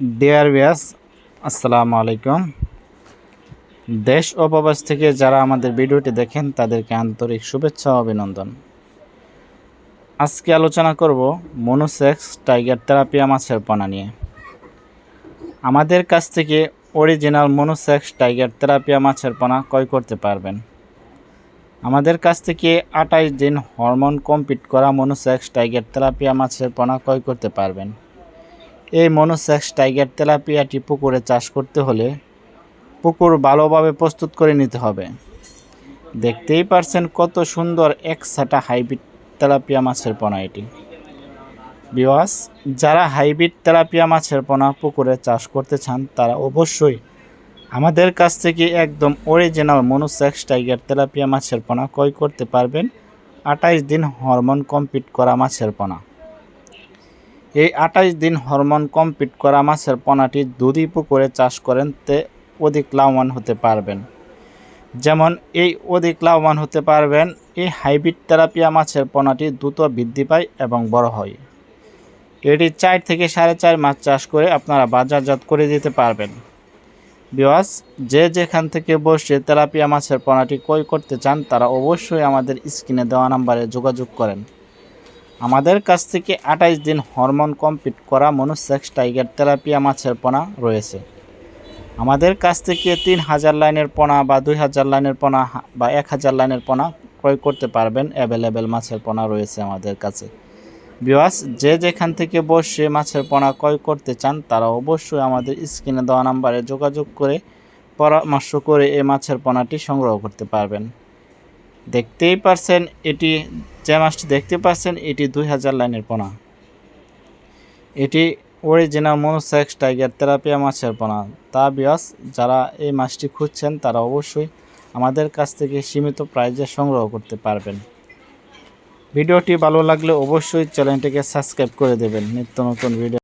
Deer বিয়াস আসসালামু আলাইকুম। দেশ ও প্রবাস থেকে যারা আমাদের ভিডিওটি দেখেন, তাদেরকে আন্তরিক শুভেচ্ছা অভিনন্দন। আজকে আলোচনা করব মনোসেক্স টাইগার থেরাপিয়া মাছের পোনা নিয়ে। আমাদের কাছ থেকে অরিজিনাল মনোসেক্স টাইগার থেরাপিয়া মাছের পোনা ক্রয় করতে পারবেন। আমাদের কাছ থেকে আঠাইশ দিন হরমোন কমপ্লিট করা মনোসেক্স টাইগার থেরাপিয়া মাছের পোনা ক্রয় করতে পারবেন। এই মনোসেক্স টাইগার তেলাপিয়াটি পুকুরে চাষ করতে হলে পুকুর ভালোভাবে প্রস্তুত করে নিতে হবে। দেখতেই পারছেন কত সুন্দর এক সাটা হাইব্রিড তেলাপিয়া মাছের পোনা এটি। বিওয়াস যারা হাইব্রিড তেলাপিয়া মাছের পোনা পুকুরে চাষ করতে চান, তারা অবশ্যই আমাদের কাছ থেকে একদম অরিজিনাল মনোসেক্স টাইগার তেলাপিয়া মাছের পোনা ক্রয় করতে পারবেন। আঠাইশ দিন হরমোন কমপ্লিট করা মাছের পোনা। এই আঠাইশ দিন হরমোন কমপ্লিট করা মাছের পোনাটি দুধি পুকুরে চাষ করেন তে অধিক লাভবান হতে পারবেন। যেমন এই অধিক লাভবান হতে পারবেন, এই হাইব্রিড তেলাপিয়া মাছের পোনাটি দ্রুত বৃদ্ধি পায় এবং বড় হয়। এটি চার থেকে সাড়ে চার মাস চাষ করে আপনারা বাজারজাত করে দিতে পারবেন। বিওয়াস যে যেখান থেকে বসে তেলাপিয়া মাছের পোনাটি ক্রয় করতে চান, তারা অবশ্যই আমাদের স্ক্রিনে দেওয়া নাম্বারে যোগাযোগ করেন। আমাদের কাছ থেকে আঠাইশ দিন হরমোন কমপ্লিট করা মনুসেক্স টাইগার তেলাপিয়া মাছের পোনা রয়েছে। আমাদের কাছ থেকে তিন হাজার লাইনের পোনা বা দুই হাজার লাইনের পোনা বা এক হাজার লাইনের পোনা ক্রয় করতে পারবেন। অ্যাভেলেবেল মাছের পোনা রয়েছে আমাদের কাছে। বিওয়াস যে যেখান থেকে বসে মাছের পোনা ক্রয় করতে চান, তারা অবশ্যই আমাদের স্ক্রিনে দেওয়া নাম্বারে যোগাযোগ করে পরামর্শ করে এই মাছের পোনাটি সংগ্রহ করতে পারবেন। দেখতেই পারছেন, এটি যে মাছটি দেখতে পাচ্ছেন, এটি দুই হাজার লাইনের পোনা। এটি অরিজিনাল মনোসেক্স টাইগার তেরাপিয়া মাছের পোনা। তা বিয়াস যারা এই মাছটি খুঁজছেন, তারা অবশ্যই আমাদের কাছ থেকে সীমিত প্রাইজে সংগ্রহ করতে পারবেন। ভিডিওটি ভালো লাগলে অবশ্যই চ্যানেলটিকে সাবস্ক্রাইব করে দেবেন। নিত্য নতুন ভিডিও